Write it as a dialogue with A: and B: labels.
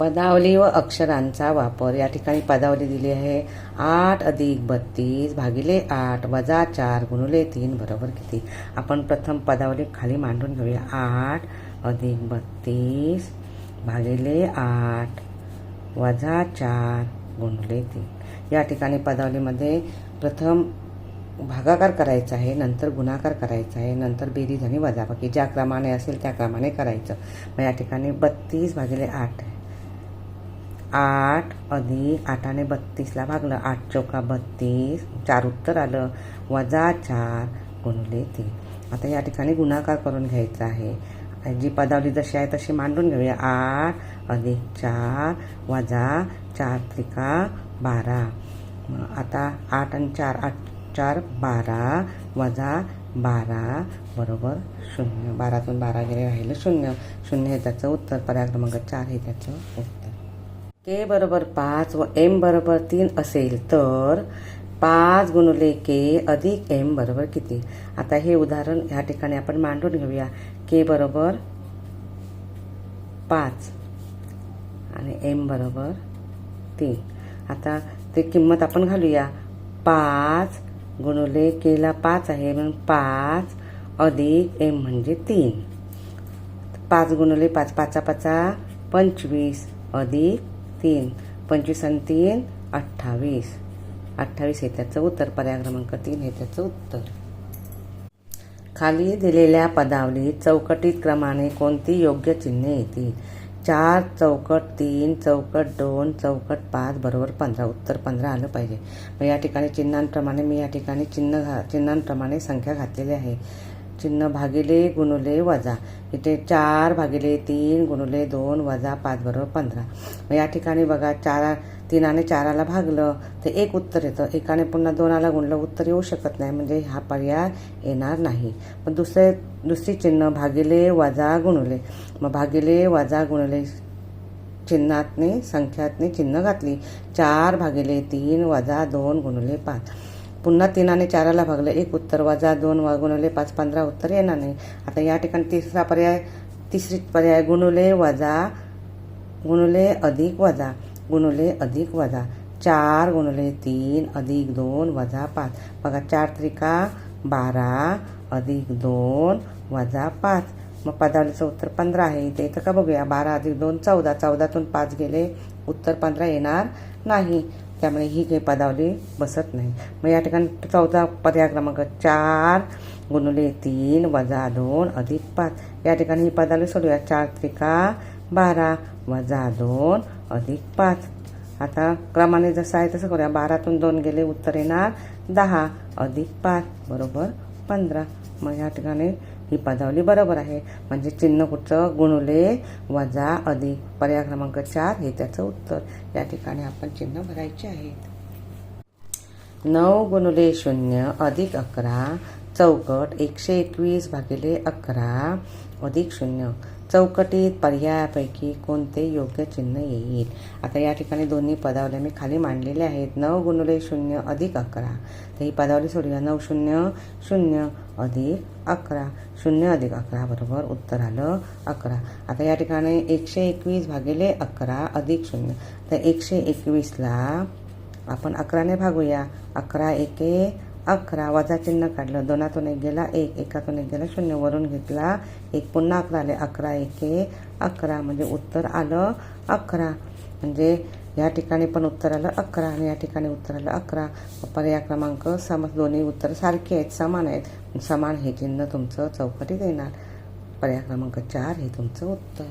A: पदावली व अक्षरांचा वापर. या ठिकाणी पदावली दिली आहे. आठ अधिक बत्तीस भागिले आठ वजा चार गुणुले तीन बरोबर किती? आपण प्रथम पदावली खाली मांडून घेऊया. आठ अधिक बत्तीस भागिले आठ वजा चार गुणुले तीन. या ठिकाणी पदावलीमध्ये प्रथम भागाकार करायचा आहे नंतर गुणाकार करायचा आहे नंतर बेरीज आणि वजाबाकी. ज्या क्रमाने असेल त्या क्रमाने करायचं. मग या ठिकाणी बत्तीस भागिले आठ आठ अधिक आठाने बत्तीसला भागलं. आठ चौका बत्तीस. चार उत्तर आलं. वजा चार गुणले तीन. आता या ठिकाणी गुणाकार करून घ्यायचा आहे. जी पदावली जशी आहे तशी मांडून घेऊया. आठ अधिक चार वजा चार त्रिका बारा. आता आठ आणि चार आठ चार बारा वजा बारा बरोबर शून्य. बारातून बारा गेले राहिलं शून्य. शून्य हे त्याचं उत्तर. पर्याय क्रमांक चार हे त्याचं उत्तर. के बरोबर पाच व एम बरोबर तीन असेल तर पाच गुणुले के अधिक एम बरोबर किती? आता हे उदाहरण ह्या ठिकाणी आपण मांडून घेऊया. के बरोबर पाच आणि एम बरोबर तीन. आता ते किंमत आपण घालूया. पाच गुणुले केला पाच आहे म्हणून पाच अधिक एम म्हणजे तीन. पाच गुणुले पाच पाचा पाचा पंचवीस अधिक तीन. पंचवीस आणि तीन अठ्ठावीस. अठ्ठावीस हे त्याचं उत्तर. पर्याय क्रमांक तीन हे त्याचं उत्तर. खाली दिलेल्या पदावलीत चौकटीत क्रमाने कोणती योग्य चिन्हे येतील? चार चौकट तीन चौकट दोन चौकट पाच बरोबर पंधरा. उत्तर पंधरा आलं पाहिजे. मग या ठिकाणी चिन्हांप्रमाणे मी या ठिकाणी चिन्ह घा चिन्हांप्रमाणे संख्या घातलेली आहे. चिन्ह भागिले गुणुले वजा. इथे चार भागिले तीन गुणुले दोन वजा पाच बरोबर पंधरा. मग या ठिकाणी बघा चार तीनाने चाराला भागलं तर एक उत्तर येतं. एकाने पुन्हा दोनाला गुणलं उत्तर येऊ शकत नाही. म्हणजे हा पर्याय येणार नाही. पण दुसरे दुसरी चिन्ह भागिले वजा गुणुले. मग भागिले वजा गुणुले चिन्हातने संख्यातने चिन्ह घातली. चार भागिले तीन वजा दोन गुणुले पाच. पुन्हा तीनाने चाराला भागलं. एक उत्तर वजा दोन वा गुणवले पाच पंधरा उत्तर येणार नाही. आता या ठिकाणी तिसरा पर्याय तिसरी पर्याय गुणुले वजा गुणुले अधिक वजा गुणुले अधिक वजा. चार गुणुले तीन अधिक दोन वजा पाच. बघा चार त्रिका बारा अधिक दोन वजा पाच. मग पदावलीचं उत्तर पंधरा आहे. इथे इथं का बघूया. बारा अधिक दोन चौदा. चौदातून पाच गेले. उत्तर पंधरा येणार नाही. त्यामुळे ही काही पदावली बसत नाही. मग या ठिकाणी चौथा पर्याय क्रमांक चार गुणुले तीन वजा दोन अधिक पाच. या ठिकाणी ही पदावली सोडूया चार त्रिका बारा वजा दोन अधिक पाच. आता क्रमाने जसं आहे तसं करूया. बारातून दोन गेले उत्तर येणार दहा अधिक पाच बरोबर पंधरा. मग या ठिकाणी ही पदावली बरोबर आहे. म्हणजे चिन्ह कुठचं? गुणुले वजा अधिक. पर्याय क्रमांक चार हे त्याचं उत्तर. या ठिकाणी आपण चिन्ह भरायचे आहेत. नऊ गुणुले शून्य अधिक अकरा चौकट एकशे एकवीस भागिले अकरा अधिक शून्य. चौकटीत पर्यायापैकी कोणते योग्य चिन्ह येईल? आता या ठिकाणी दोन्ही पदावल्या मी खाली मांडलेल्या आहेत. नऊ गुणुले शून्य अधिक अकरा. तर ही पदावली सोडूया. नऊ शून्य शून्य अधिक अकरा. शून्य अधिक अकरा बरोबर उत्तर आलं अकरा. आता या ठिकाणी एकशे एकवीस भागिले अकरा अधिक शून्य. तर एकशे एकवीसला आपण अकराने भागूया. अकरा एके अकरा. वजा चिन्ह काढलं. दोनातून एक गेला एक. एकातून एक गेला शून्य. वरून घेतला. एक पुन्हा अकरा आले. अकरा एके अकरा म्हणजे उत्तर आलं अकरा. म्हणजे या ठिकाणी पण उत्तर आलं अकरा आणि या ठिकाणी उत्तर आलं अकरा. पर्याय क्रमांक सम दोन्ही उत्तर सारखे आहेत समान आहेत. समान हे चिन्ह तुमचं चौकटीत येणार. पर्याय क्रमांक चार हे तुमचं उत्तर.